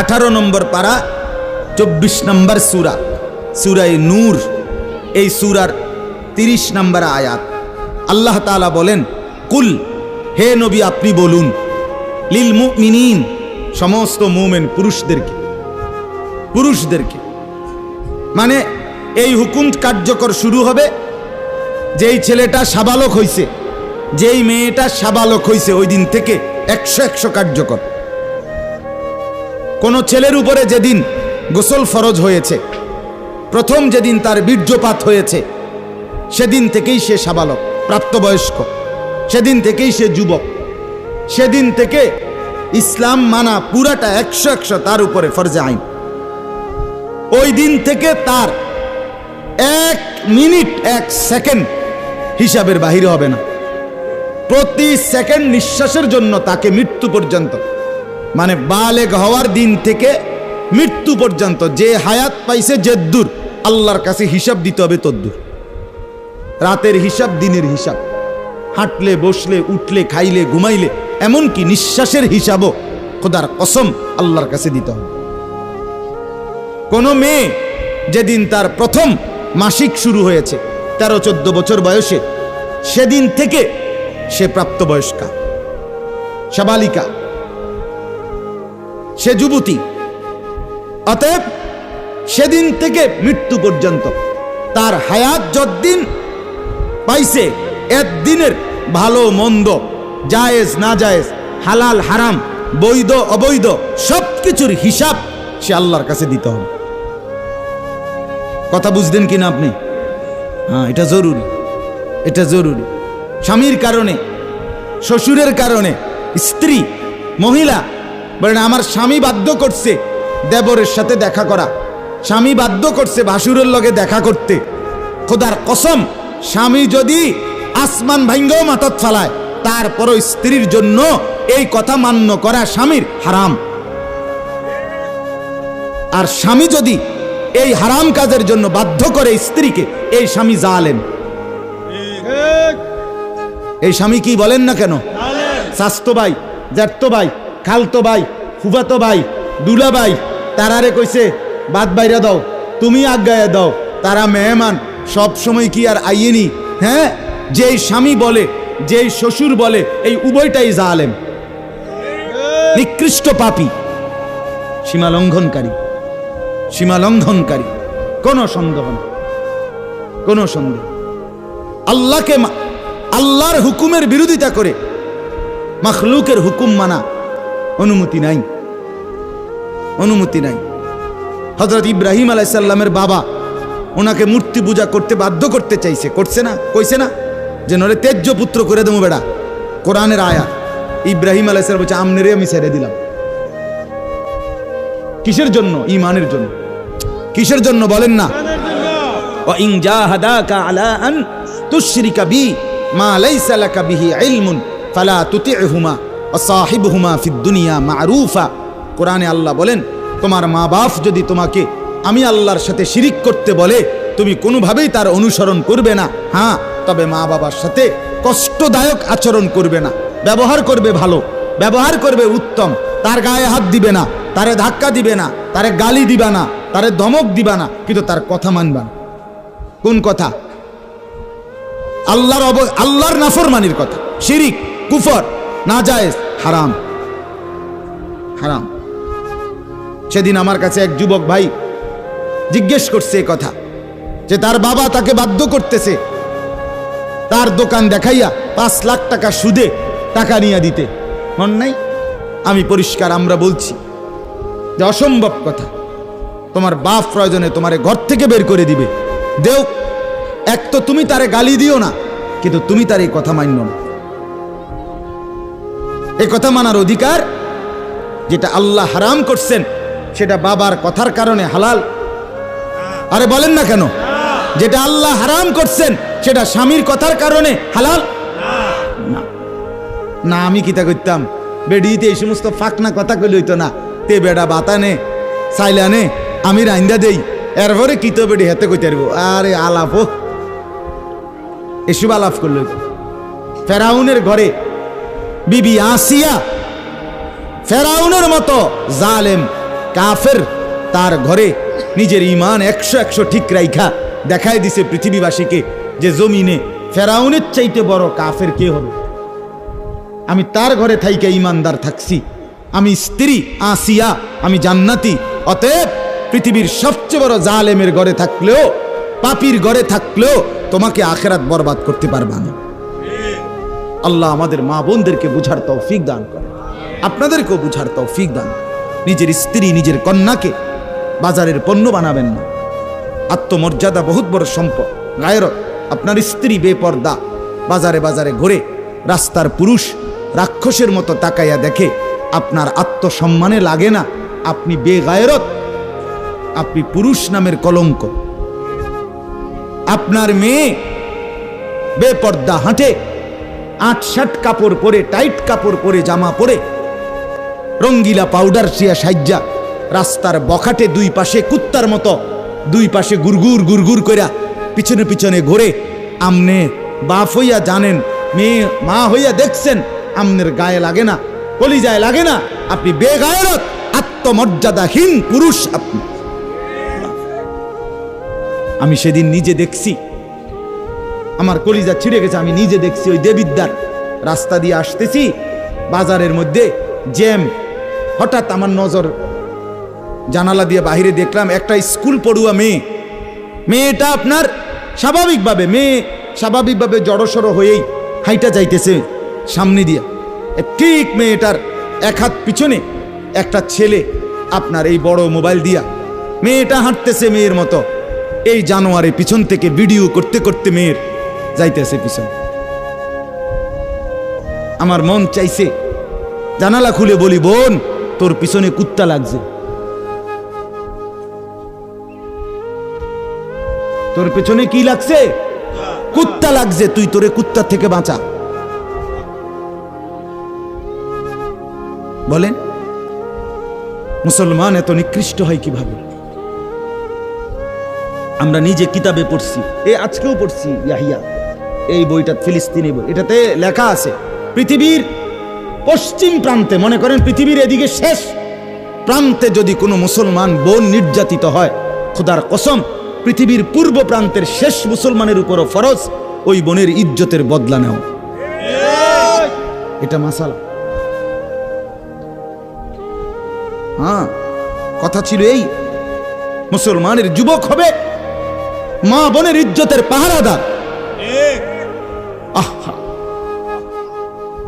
আঠারো নম্বর পারা, চব্বিশ নম্বর সুরা, সুরাই নূর। এই সুরার তিরিশ নম্বর আয়াত। আল্লাহ তাআলা বলেন, কুল, হে নবী, আপনি বলুন, লিল মুমিনিন, সমস্ত মুমেন পুরুষদেরকে পুরুষদেরকে। মানে এই হুকুম কার্যকর শুরু হবে, যেই ছেলেটা সাবালক হইছে, যেই মেয়েটা সাবালক হইছে, ওই দিন থেকে একশো একশো কার্যকর। কোনো ছেলের উপরে যেদিন গোসল ফরজ হয়েছে, প্রথম যেদিন তার বীর্যপাত হয়েছে, সেদিন থেকেই সে সাবালক, প্রাপ্তবয়স্ক, সেদিন থেকেই সে যুবক, সেদিন থেকে ইসলাম মানা পুরাটা একশো একশো তার উপরে ফরজে আইন। ওই দিন থেকে তার এক মিনিট, এক সেকেন্ড হিসাবের বাহিরে হবে না। প্রতি সেকেন্ড নিঃশ্বাসের জন্য তাকে মৃত্যু পর্যন্ত মানে বালেগ হওয়ার দিন থেকে মৃত্যু পর্যন্ত যে হায়াত পাইছে যে দূর, আল্লাহর কাছে হিসাব দিতে হবে তদ্দূর। রাতের হিসাব, দিনের হিসাব। হাঁটলে, বসলে, উঠলে, খাইলে, ঘুমাইলে, এমনকি নিঃশ্বাসের হিসাবও খোদার কসম আল্লাহর কাছে দিতে হবে। কোনো মেয়ে যেদিন তার প্রথম মাসিক শুরু হয়েছে, তেরো, চোদ্দ বছর বয়সে, সেদিন থেকে সে প্রাপ্তবয়স্কা। সাবালিকা সে যুবতী। অতএব সেদিন থেকে মৃত্যু পর্যন্ত তার হায়াত যদ্দিন পাইছে, একদিনের ভালো, মন্দ, জায়েজ না জায়েজ হালাল, হারাম, বৈধ, অবৈধ সব কিছুর হিসাব সে আল্লাহর কাছে দিতে হবে। কথা বুঝলেন কিনা আপনি? হ্যাঁ এটা জরুরি। এটা জরুরি। স্বামীর কারণে, শ্বশুরের কারণে, স্ত্রী, মহিলা বলেন আমার স্বামী বাধ্য করছে দেবরের সাথে দেখা করা। স্বামী বাধ্য করছে ভাসুরের লগে দেখা করতে। খোদার কসম স্বামী যদি আসমান ভাঙ্গও মাথাত ফালায় তারপরও স্ত্রীর জন্য এই কথা মান্য করা স্বামীর হারাম। আর স্বামী যদি এই হারাম কাজের জন্য বাধ্য করে স্ত্রীকে এই স্বামী জালেন এই স্বামী কি বলেন না কেন? স্বাস্থ্য ভাই জ্যাঠতো ভাই খালতো ভাই, ফুফাতো ভাই, দুলা ভাই, তারারে কইছে, বাদ বাইরা দাও, তুমি আজ্ঞায় দাও, তারা মেহমান, সব সময় কি আর আইয়েনি হ্যাঁ? যেই স্বামী বলে, যেই শ্বশুর বলে, এই উভয়টাই জালেম। নিকৃষ্ট পাপী সীমা লঙ্ঘনকারী সীমা লঙ্ঘনকারী কোনো সন্দেহ না কোনো সন্দেহ আল্লাহকে আল্লাহর হুকুমের বিরোধিতা করে, মাখলুকের হুকুম মানা অনুমতি নাই। অনুমতি নাই। হজরত ইব্রাহিম আলাইসাল্লামের বাবা ওনাকে মূর্তি পূজা করতে বাধ্য করতে চাইছে। করছে না, কইছে না, যে নরে তেজ্য পুত্র করে দেবো বেড়া, কোরআনের আয়া ইব্রাহিম আলাইসাল বলছে, আমনেরে আমি ছেড়ে দিলাম। কিসের জন্য? ইমানের জন্য। কিসের জন্য বলেন না? তুশ্রিকা বি মা লাইসা লাকা বিহি অসাহিব হুমা ফিদ্দুনিয়া মারুফা। কোরআনে আল্লাহ বলেন, তোমার মা বাপ যদি তোমাকে আমি আল্লাহর সাথে শিরিক করতে বলে, তুমি কোনোভাবেই তার অনুসরণ করবে না। হ্যাঁ তবে মা বাবার সাথে কষ্টদায়ক আচরণ করবে না। ব্যবহার করবে ভালো, ব্যবহার করবে উত্তম। তার গায়ে হাত দিবে না, তারে ধাক্কা দিবে না, তারে গালি দিবা না, তারে দমক দিবা না, কিন্তু তার কথা মানবা না। কোন কথা? আল্লাহর অব, আল্লাহর নাফরমানির কথা। শিরিক, কুফর না জায়েজ হারাম। হারাম। সেদিন আমার কাছে এক যুবক ভাই জিজ্ঞেস করছে এ কথা, যে তার বাবা তাকে বাধ্য করতেছে তার দোকান দেখাইয়া পাঁচ লাখ টাকা সুদে টাকা নিয়ে দিতে। মন নাই? আমি পরিষ্কার, আমরা বলছি যে অসম্ভব কথা। তোমার বাপ প্রয়োজনে তোমারে ঘর থেকে বের করে দিবে। দেও, এক তো তুমি তারে গালি দিও না, কিন্তু তুমি তার এই কথা মান্য না। এই কথা মানার অধিকার যেটা আল্লাহ হারাম করছেন, সেটা বাবার কথার কারণে হালাল। আরে বলেন না কেন? যেটা আল্লাহ হারাম করছেন, সেটা স্বামীর কথার কারণে হালাল? না। না, আমি কিতা করতাম? বেডিতে এই সমস্ত ফাঁকনা কথা কইলে হইতো না। তে বেডা বাতানে সাইলানে আমি রাইন্দা দেই। এরপরে কিতো বেডি হেতে কইতে পারব? আরে আলাপ এসব আলাপ করল ফেরাউনের ঘরে বিবি আসিয়া ফেরাউনের মতো জালেম কাফের তার ঘরে নিজের ইমান একশো একশো ঠিক রাইখা দেখায় দিছে পৃথিবীবাসীকে যে জমিনে ফেরাউনের চাইতে বড় কাফের কে হবে? আমি তার ঘরে থাইকে ইমানদার থাকছি। আমি স্ত্রী আসিয়া, আমি জান্নাতি। অতএব পৃথিবীর সবচেয়ে বড় জালেমের ঘরে থাকলেও, পাপির ঘরে থাকলেও তোমাকে আখেরাত বরবাদ করতে পারবা না। আল্লাহ আমাদের মা বোনদেরকে বুঝার তৌফিক দান করে। আপনাদেরকেও বুঝার তৌফিক দান। নিজের স্ত্রী, নিজের কন্যাকে বাজারের পণ্য বানাবেন না। আত্মমর্যাদা বহুত বড় সম্পদ। গায়রত, আপনার স্ত্রী বেপর্দা, বাজারে বাজারে ঘুরে রাস্তার পুরুষ রাক্ষসের মতো তাকাইয়া দেখে আপনার আত্মসম্মানে লাগে না। আপনি বেগায়রত, আপনি পুরুষ নামের কলঙ্ক। আপনার মেয়ে বেপর্দা হাঁটে আট শার্ট কাপড় পরে, টাইট কাপড় পরে, জামা পরে। রঙ্গিলা পাউডার শিয়া সাজ্জা, রাস্তার বখাটে দুই পাশে কুত্তার মতো, দুই পাশে গুরগুর গুরগুর কইরা পিছনে পিছনে ঘুরে। আমনে বাপ হইয়া জানেন, মেয়ে মা হইয়া দেখছেন, আমনের গায়ে লাগে না, কলিজায় লাগে না। আপনি বেগায়রত, আত্মমর্যাদাহীন পুরুষ আপনি। আমি সেদিন নিজে দেখছি আমার কলিজা ছিঁড়ে গেছে, আমি নিজে দেখছি ওই দেবিদ্যার রাস্তা দিয়ে আসতেছি, বাজারের মধ্যে জ্যাম। হঠাৎ আমার নজর জানালা দিয়ে বাইরে দেখলাম, একটা স্কুল পড়ুয়া মেয়ে। মেয়েটা আপনার স্বাভাবিকভাবে, মেয়ে স্বাভাবিকভাবে জড়সড় হয়েই হাইটা যাইতেছে সামনে দিয়ে। ঠিক মেয়েটার এক হাত পিছনে একটা ছেলে আপনার এই বড় মোবাইল দিয়া। মেয়েটা হাঁটতেছে মেয়ের মতো। এই জানোয়ারে পিছন থেকে ভিডিও করতে করতে মেয়ের যাইতেছে পিছন। আমার মন চাইছে, জানালা খুলে বলি, বোন, তোর পিছনে কুত্তা লাগছে। তোর পেছনে কি লাগছে? কুত্তা লাগছে, তুই তোরে কুত্তা থেকে বাঁচা। বলেন, মুসলমান এত নিকৃষ্ট হয় কীভাবে? আমরা নিজে কিতাবে পড়ছি। এ, আজকেও পড়ছি, ইয়াহিয়া। এই বইটা ফিলিস্তিনি বই। এটাতে লেখা আছে, পৃথিবীর পশ্চিম প্রান্তে, মনে করেন পৃথিবীর এদিকে শেষ প্রান্তে যদি কোনো মুসলমান বোন নির্যাতিত হয়, খোদার কসম, পৃথিবীর পূর্ব প্রান্তের শেষ মুসলমানের উপরও ফরজ, ওই বোনের ইজ্জতের বদলা নেও। এটা মাসালা। হ্যাঁ কথা ছিল এই, মুসলমানের যুবক হবে মা বোনের ইজ্জতের পাহারাদার।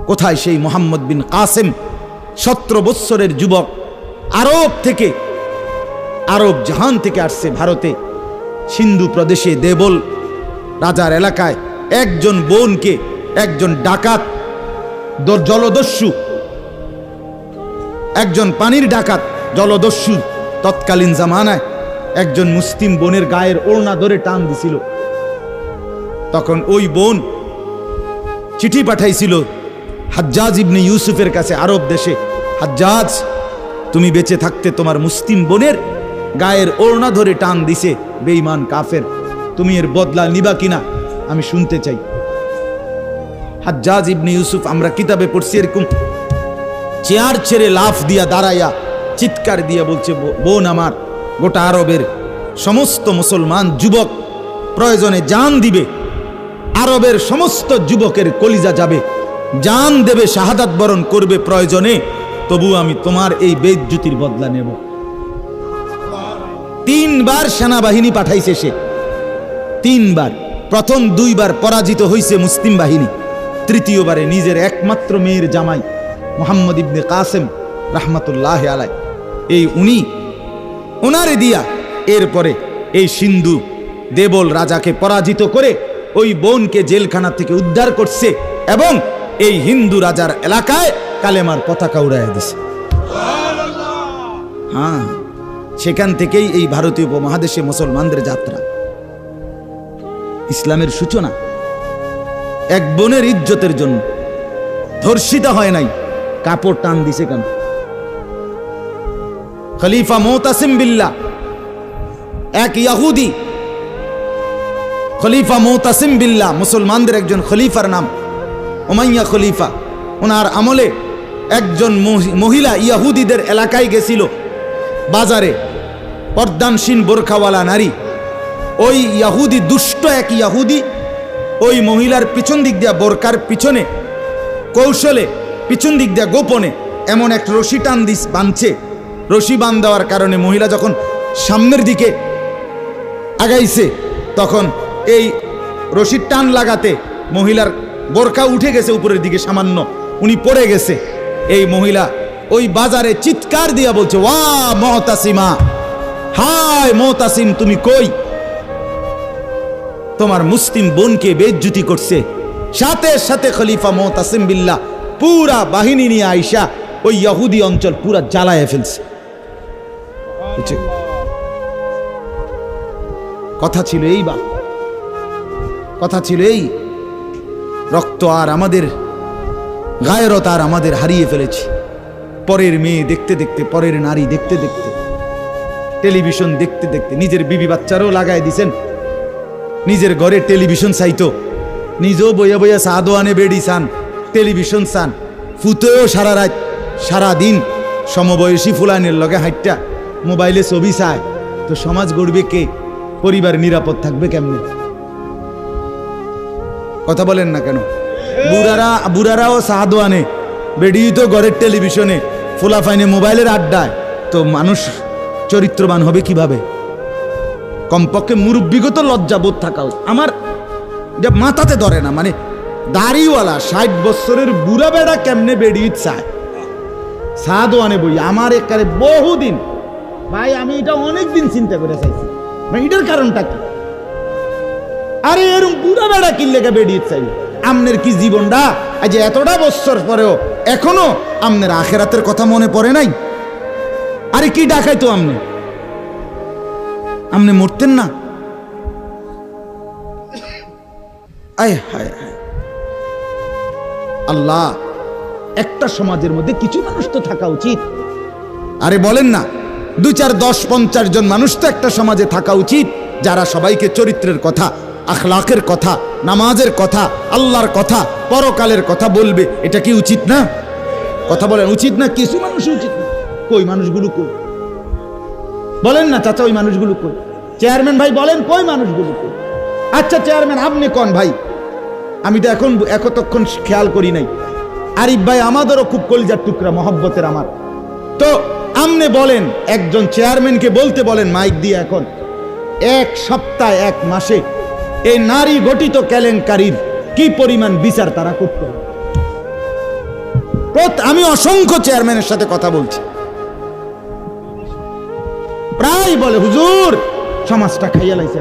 কোথায় সেই মোহাম্মদ বিন কাসেম? সতেরো বৎসরের যুবক আরব থেকে, আরব জাহান থেকে আসছে ভারতে, সিন্ধু প্রদেশে দেবল রাজার এলাকায় একজন বোনকে, একজন ডাকাত জলদস্যু, একজন পানির ডাকাত, জলদস্যু তৎকালীন জামানায় একজন মুসলিম বোনের গায়ের ওড়না ধরে টান দিছিল। তখন ওই বোন চিঠি পাঠাইছিল হাজ্জাজ ইবনে ইউসুফের কাছে আরব দেশে, হাজ্জাজ, তুমি বেঁচে থাকতে তোমার মুসলিম বোনের গায়ের ওড়না ধরে টান দিছে, বেঈমান কাফের। তুমি এর বদলা নিবা কিনা, আমি শুনতে চাই। হাজ্জাজ ইবনে ইউসুফ, আমরা কিতাবে পড়ছি এরকম চেয়ার ছেড়ে লাফ দিয়া দাঁড়াইয়া চিৎকার দিয়া বলছে বোন আমার, গোটা আরবের সমস্ত মুসলমান যুবক প্রয়োজনে জান দিবে, আরবের সমস্ত যুবকের কলিজা যাবে। জান দেবে, শাহাদাত বরণ করবে প্রয়োজনে তবু আমি তোমার এই বেজ্জুতির বদলা নেব। তিনবার সেনাবাহিনী পাঠাইছে সে। তিনবার। প্রথম দুইবার পরাজিত হয়েছে মুসলিম বাহিনী। তৃতীয়বারে নিজের একমাত্র মেয়ের জামাই, মোহাম্মদ ইবনে কাসেম রাহমাতুল্লাহ আলাই এই উনি ওনারে দিয়া এরপরে এই সিন্ধু দেবল রাজাকে পরাজিত করে ওই বোনকে জেলখানা থেকে উদ্ধার করছে এবং এই হিন্দু রাজার এলাকায় কালেমার পতাকা উড়াইয়া দিছে। হ্যাঁ সেখান থেকেই এই ভারতীয় উপমহাদেশে মুসলমানদের যাত্রা। ইসলামের সূচনা, এক বোনের ইজ্জতের জন্য। ধর্ষিতা হয় নাই, কাপড় টান দিছে কেন? খলিফা মোতাসিম বিল্লা এক ইয়াহুদি। খলিফা মোতাসিম বিল্লা মুসলমানদের একজন খলিফার নাম ওমাইয়া খলিফা ওনার আমলে একজন মহি- মহিলা ইয়াহুদিদের এলাকায় গেছিল। বাজারে পর্দানসীন বোরখাওয়ালা নারী। ওই ইয়াহুদি, দুষ্ট এক ইয়াহুদি ওই মহিলার পিছন দিক দিয়া বোরকার পিছনে, কৌশলে পিছন দিক দিয়া গোপনে এমন এক রশি টান দিস, বাঁধছে। রশি বান দেওয়ার কারণে মহিলা যখন সামনের দিকে আগাইছে, তখন এই রশির টান লাগাতে মহিলার বোরকা উঠে গেছে উপরের দিকে, সামান্য। উনি পড়ে গেছে। এই মহিলা ওই বাজারে চিৎকার দিয়া বলছে, ওয়া মহতাসিমা, হায় মহতাসিম, তুমি কই? তোমার মুসলিম বোনকে বেজ্জুতি করছে। সাথে সাথে খলিফা মোহতাসিম বিল্লা পুরা বাহিনী নিয়ে আইসা ওই ইহুদি অঞ্চল পুরা জ্বালায় ফেলছে। কথা ছিল এই বা কথা ছিল এই রক্ত আর আমাদের, গায়রত আর আমাদের হারিয়ে ফেলেছি। পরের মেয়ে দেখতে দেখতে, পরের নারী দেখতে দেখতে, টেলিভিশন দেখতে দেখতে, নিজের বিবি বাচ্চারও লাগায় দিছেন। নিজের ঘরে টেলিভিশন চাইতো, নিজেও বইয়া বইয়া সাদো আনে বেড়ি চান, টেলিভিশন চান ফুতেও সারা রাত, সারা দিন সমবয়সী ফুলানের লগে হাইটটা মোবাইলে ছবি চায়। তো সমাজ গড়বে কে? পরিবার নিরাপদ থাকবে কেমনে? কথা বলেন না কেন? বুড়ারা, বুড়ারাও সাদো আনে তো ঘরের টেলিভিশনে ফুলাফাইনে মোবাইলের আড্ডায়। তো মানুষ চরিত্রবান হবে কীভাবে? কমপক্ষে মুরব্বিগত লজ্জাবোধ থাকা উচিত। আমার যে মাথাতে ধরে না মানে দাড়িওয়ালা ষাট বছরের বুড়া বেড়া কেমনে বেরিয়ে চায়? সাদও আনে বই, আমার একারে বহুদিন ভাই, আমি এটা অনেক দিন চিন্তা করে চাইছি। মানে এটার কারণটা কি? আরে এরকম বুড়া বেড়া কিনলেকে বেরিয়ে চাই। আমনের কি জীবনটা? আজ এতটা বছর পরেও এখনও আমনের আখেরাতের কথা মনে পড়ে নাই? আরে কি ডাকাই তো আমনে? আমনে মরতেন না? হায় হায়। আল্লাহ, একটা সমাজের মধ্যে কিছু মানুষ তো থাকা উচিত। আরে বলেন না, দু চার দশ পঞ্চাশ জন মানুষ তো একটা সমাজে থাকা উচিত, যারা সবাইকে চরিত্রের কথা আখলাকের কথা, নামাজের কথা, আল্লাহর কথা, পরকালের কথা বলবে, এটা কি উচিত না? কথা বলেন, উচিত না? কিছু মানুষ উচিত না। কই মানুষগুলো কই? বলেন না চাচা, ওই মানুষগুলো কই? চেয়ারম্যান ভাই বলেন, কই মানুষগুলো কই? আচ্ছা চেয়ারম্যান, আপনি কোন ভাই? আমি তো এখন একতক্ষণ খেয়াল করি নাই। আরিফ ভাই আমাদেরও খুব কলিজার টুকরা, মহব্বতের আমার। তো, আমনে বলেন, একজন চেয়ারম্যানকে বলতে বলেন মাইক দিয়ে এখন। এক সপ্তাহ, এক মাসে এই নারী গঠিত কেলেঙ্কারির কি পরিমাণ বিচার তারা করতে? আমি অসংখ্য চেয়ারম্যানের সাথে কথা বলছি। প্রায় বলে, হুজুর, সমাজটা খাইয়া লাইছে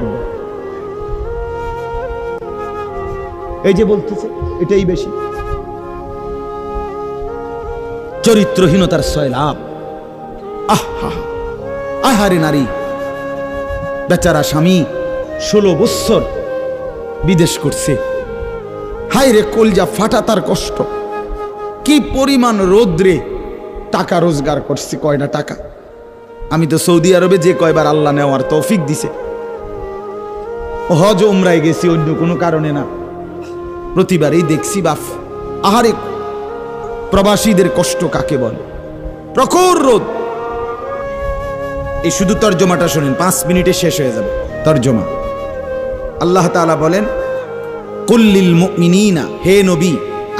এই যে বলতেছে, এটাই বেশি। চরিত্রহীনতার সয়লাভ আহা আহারে নারী। বেচারা স্বামী ষোলো বৎসর বিদেশ করছে। হায় রে কলজা ফাটা তার কষ্ট। কি পরিমাণ রোদ্রে টাকা রোজগার করছে কয়টা টাকা? আমি তো সৌদি আরবে যে কয়বার আল্লাহ নেওয়ার তৌফিক দিছে। হজ উমরায় গেছি অন্য কোনো কারণে না। প্রতিবারেই দেখছি বাফ আহারে প্রবাসীদের কষ্ট কাকে বলে? প্রখর রোদ। এই শুধু তর্জমাটা শোনেন, পাঁচ মিনিটে শেষ হয়ে যাবে। তর্জমা। আল্লাহ তাআলা বলেন কুল্লিল মুমিনিনা হে নবী,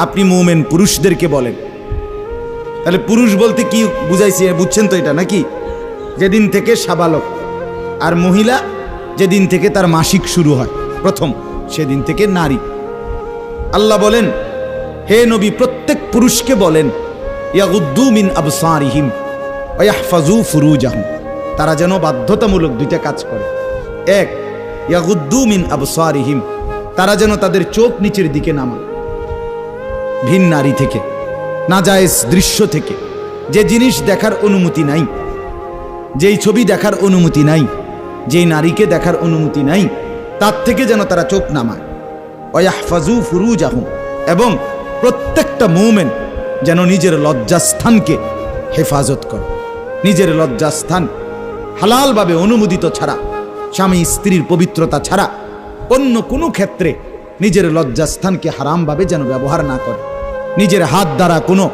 আপনি মোমেন পুরুষদেরকে বলেন। তাহলে পুরুষ বলতে কি বুঝাইছি? বুঝছেন তো এটা নাকি? যেদিন থেকে সাবালক, আর মহিলা যেদিন থেকে তার মাসিক শুরু হয়, প্রথম, সেদিন থেকে নারী। আল্লাহ বলেন, হে নবী, প্রত্যেক পুরুষকে বলেন, ইয়াগুদ্দু মিন আবসারিহিম ওয়াহফাজু ফুরুজাহুম তারা যেন বাধ্যতামূলক দুইটা কাজ করে। এক ইয়াগুদ্দু মিন আবসারিহিম, তারা যেন তাদের চোখ নিচের দিকে নামা ভিন নারী থেকে, নাজায়েজ দৃশ্য থেকে, যে জিনিস দেখার অনুমতি নাই, যেই ছবি দেখার অনুমতি নাই, যেই নারীকে দেখার অনুমতি নাই, তার থেকে যেন তারা চোখ নামায়। অয়াহফাজু ফুরুজ আহম এবং প্রত্যেকটা মুমেন যেন নিজের লজ্জাস্থানকে হেফাজত করে। নিজের লজ্জাস্থান হালালভাবে অনুমোদিত ছাড়া স্বামী স্ত্রীর পবিত্রতা ছাড়া অন্য কোনো ক্ষেত্রে নিজের লজ্জাস্থানকে হারামভাবে যেন ব্যবহার না করে। নিজের হাত দ্বারা কোনো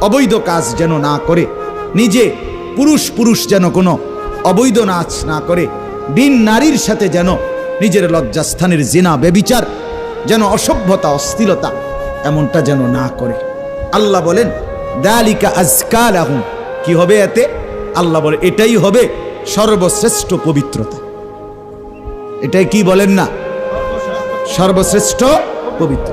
অবৈধ কাজ যেন না করে। নিজে পুরুষ পুরুষ যেন কোনো অবৈধ নাচ না করে। বিন নারীর সাথে যেন নিজের লজ্জাস্থানের জেনা বেবিচার যেন অসভ্যতা অস্থিরতা এমনটা যেন না করে। আল্লাহ বলেন, দালিকা আজকাল আহুম কি হবে এতে? আল্লাহ বলে, এটাই হবে সর্বশ্রেষ্ঠ পবিত্রতা। এটাই কি বলেন না? সর্বশ্রেষ্ঠ পবিত্র।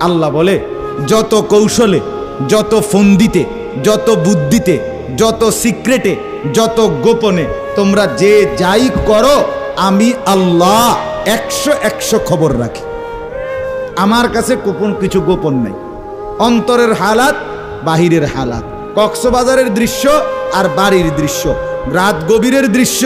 আল্লাহ বলে, যত কৌশলে, যত ফন্দিতে, যত বুদ্ধিতে, যত সিক্রেটে, যত গোপনে তোমরা যে যাই করো, আমি আল্লাহ একশো একশো খবর রাখি। আমার কাছে গোপন কিছু গোপন নেই। অন্তরের হালাত, বাহিরের হালাত, কক্সবাজারের দৃশ্য আর বাড়ির দৃশ্য। রাত গভীরের দৃশ্য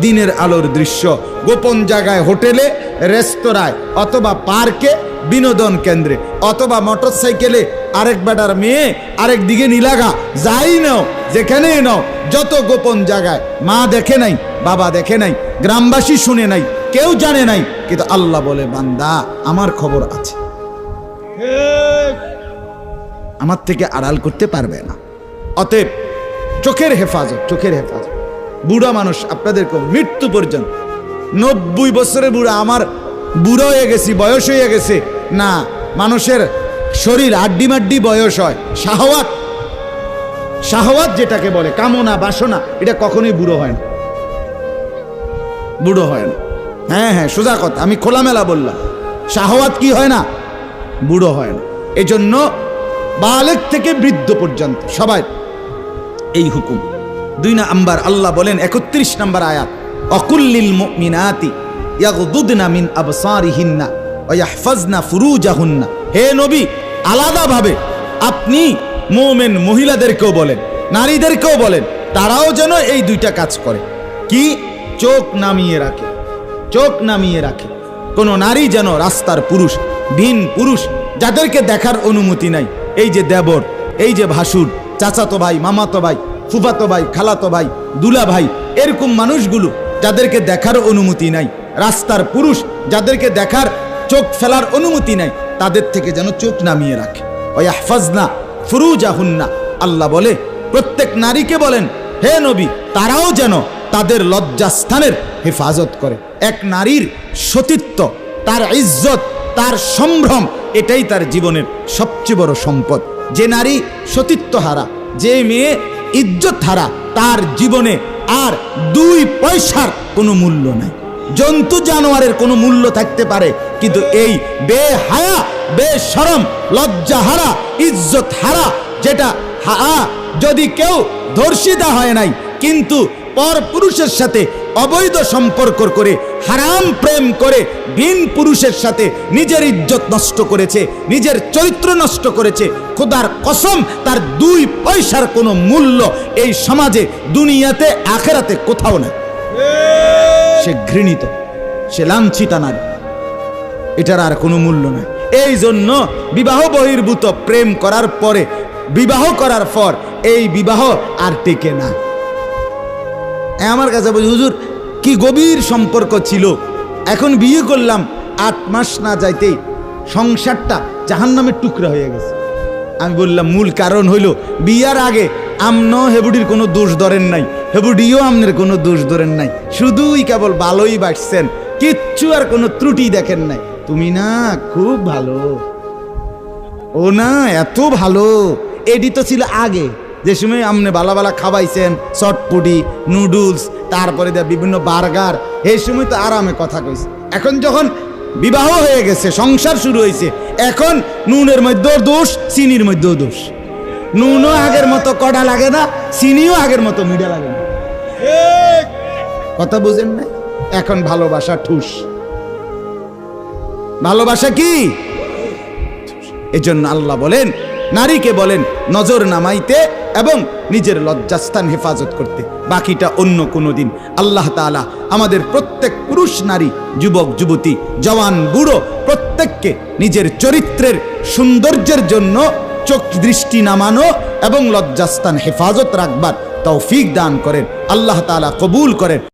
দিনের আলোর দৃশ্য। গোপন জায়গায় হোটেলে রেস্তোরাঁয় অথবা পার্কে বিনোদন কেন্দ্রে অথবা মোটরসাইকেলে আরেক বেটার মেয়ে আরেক দিকে নিলাগা। যাই নাও যেখানেই নাও যত গোপন জায়গায়। মা দেখে নাই বাবা দেখে নাই গ্রামবাসী শুনে নাই কেউ জানে নাই কিন্তু আল্লাহ বলে বান্দা আমার খবর আছে। আমার থেকে আড়াল করতে পারবে না। অতএব চোখের হেফাজত চোখের হেফাজত। বুড়া মানুষ আপনাদেরকে মৃত্যু পর্যন্ত। নব্বই বছরের বুড়া, আমার বুড়ো হয়ে গেছি, বয়স হয়ে গেছে। না, মানুষের শরীর আড্ডি মাড্ডি বয়স হয়। শাহওয়াত শাহওয়াত যেটাকে বলে, কামনা, বাসনা, এটা কখনোই বুড়ো হয় না। বুড়ো হয় না। হ্যাঁ হ্যাঁ সোজা কথা, আমি খোলামেলা বললাম। শাহওয়াত কি হয় না? বুড়ো হয় না। এজন্য বালেক থেকে বৃদ্ধ পর্যন্ত সবাই এই হুকুম। দুই নাম্বার আল্লাহ বলেন একত্রিশ নাম্বার আয়াত, অকুল্লিল মিনাতি ইয়াগদুদনা মিন আবসারিহিন্না ওয়া ইয়াহফাজনা ফুরুজাহুন্না। হে নবী, আলাদাভাবে আপনি মোমেন মহিলাদেরকেও বলেন, নারীদেরকেও বলেন, তারাও যেন এই দুইটা কাজ করে। কি? চোখ নামিয়ে রাখে, চোখ নামিয়ে রাখে। কোন নারী যেন রাস্তার পুরুষ, ভিন পুরুষ, যাদেরকে দেখার অনুমতি নাই। এই যে দেবর, এই যে ভাসুর, চাচাতো ভাই, মামাতো ভাই ফুফাতো ভাই, খালাতো ভাই, দুলা ভাই, এরকম মানুষগুলো যাদেরকে দেখার অনুমতি নাই, রাস্তার পুরুষ যাদেরকে দেখার চোখ ফেলার অনুমতি নাই, তাদের থেকে যেন চোখ নামিয়ে রাখে। ওই আহফাজনা ফুরুজাহুন্না, আল্লাহ বলে, প্রত্যেক নারীকে বলেন, হে নবী, তারাও যেন তাদের লজ্জাস্থানের হেফাজত করে। এক নারীর সতীত্ব, তার ইজ্জত, তার সম্ভ্রম, এটাই তার জীবনের সবচেয়ে বড় সম্পদ। যে নারী সতীত্ব হারা যে মেয়ে ইজ্জত হারা, তার জীবনে আর দুই পয়সার কোনো মূল্য নাই। জন্তু জানোয়ারের কোনো মূল্য থাকতে পারে, কিন্তু এই বেহায়া, বেশরম লজ্জা হারা ইজ্জত হারা, যেটা হা যদি কেউ ধর্ষিতা হয় নাই, কিন্তু পর পুরুষের সাথে অবৈধ সম্পর্ক করে, হারাম প্রেম করে, ভিন পুরুষের সাথে নিজের ইজ্জত নষ্ট করেছে, নিজের চরিত্র নষ্ট করেছে, খোদার কসম তার দুই পয়সার কোনো মূল্য এই সমাজে, দুনিয়াতে, আখেরাতে কোথাও না সে ঘৃণিত, সে লাঞ্ছিতা নারী এটার আর কোনো মূল্য নাই। এই জন্য বিবাহ বহির্ভূত প্রেম করার পরে, বিবাহ করার পর এই বিবাহ আর টেকে না। আমার কাছে বলি, হুজুর, কি গভীর সম্পর্ক ছিল। এখন বিয়ে করলাম, আট মাস না যাইতেই সংসারটা জাহান নামের টুকরা হয়ে গেছে। আমি বললাম, মূল কারণ হইল, বিয়ার আগে আমন হেবুডির কোনো দোষ ধরেন নাই, হেবুডিও আমনের কোনো দোষ ধরেন নাই। শুধুই কেবল ভালোই বাসছেন কিচ্ছু আর কোনো ত্রুটি দেখেন নাই। তুমি না খুব ভালো। ও না, এত ভালো। এডি তো ছিল আগে। যে সময় আপনি বালা বালা খাওয়াইছেন চটপটি নুডলস তারপরে দেয়া বিভিন্ন বার্গার এই সময় তো আরামে কথা কইছে। এখন যখন বিবাহ হয়ে গেছে সংসার শুরু হয়েছে এখন নুনের মধ্যেও দোষ চিনির মধ্যেও দোষ। নুনও আগের মতো কড়া লাগে না চিনিও আগের মতো মিঠা লাগে না। কথা বুঝেন না এখন ভালোবাসা ঠুস। ভালোবাসা কি? এজন্য আল্লাহ বলেন নারীকে বলেন, নজর নামাইতে এবং নিজের লজ্জাস্থান হেফাজত করতে। বাকিটা অন্য কোনো দিন। আল্লাহ তাআলা আমাদের প্রত্যেক পুরুষ নারী, যুবক, যুবতী, জওয়ান, বুড়ো, প্রত্যেককে নিজের চরিত্রের সৌন্দর্যের জন্য চোখ দৃষ্টি নামানো এবং লজ্জাস্থান হেফাজত রাখবার তৌফিক দান করেন। আল্লাহ তাআলা কবুল করেন।